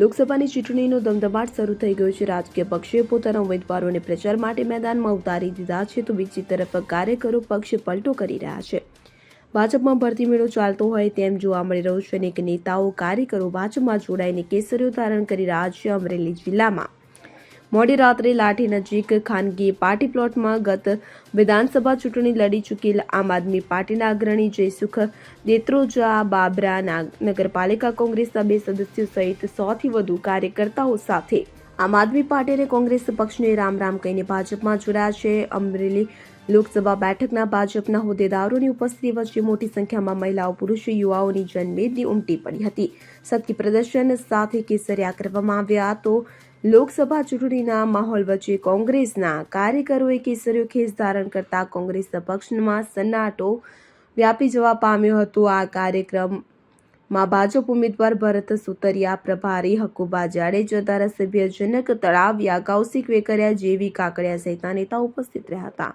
લોકસભાની ચૂંટણીનો ધમધમાટ શરૂ થઈ ગયો છે. રાજકીય પક્ષે પોતાના ઉમેદવારોને પ્રચાર માટે મેદાનમાં ઉતારી દીધા છે. તો બીજી તરફ કાર્યકરો પક્ષ પલટો કરી રહ્યા છે. ભાજપમાં ભરતી મેળો ચાલતો હોય તેમ જોવા મળી રહ્યું છે અનેક નેતાઓ કાર્યકરો ભાજપમાં જોડાઈને કેસરીઓ ધારણ કરી રહ્યા છે અમરેલી જિલ્લામાં. મોડી રાત્રે લાઠી નજીક ખાનગી પાર્ટી પ્લોટમાં ગત વિધાનસભા ચૂંટણી લડી ચૂકેલ આમ આદમી પાર્ટીના અગ્રણી જયસુખ દેત્રોજા, બાબરા નગરપાલિકા કોંગ્રેસના બે સદસ્યો સહિત સોથી વધુ કાર્યકર્તાઓ સાથે. આમ આદમી પાર્ટી અને કોંગ્રેસ પક્ષને રામ રામ કહીને ભાજપમાં જોડાયા છે. અમરેલી લોકસભા બેઠકના ભાજપના હોદ્દેદારોની ઉપસ્થિતિ વચ્ચે મોટી સંખ્યામાં મહિલાઓ, પુરુષો, યુવાઓની જનમેદની ઉમટી પડી હતી. શક્તિ પ્રદર્શન સાથે કેસરિયા કરવામાં આવ્યા તો લોકસભા ચૂંટણીના માહોલ વચ્ચે કોંગ્રેસના કાર્યકરોએ કેસરીઓ ખેસ ધારણ કરતા કોંગ્રેસ પક્ષમાં સન્નાટો વ્યાપી જવા પામ્યો હતો. આ કાર્યક્રમમાં ભાજપ ઉમેદવાર ભરત સુતરિયા, પ્રભારી હકુબા જાડેજા, ધારાસભ્ય જનક તળાવિયા કૌશિક વેકરિયા જેવી કાકડિયા સહિતના નેતાઓ ઉપસ્થિત રહ્યા હતા.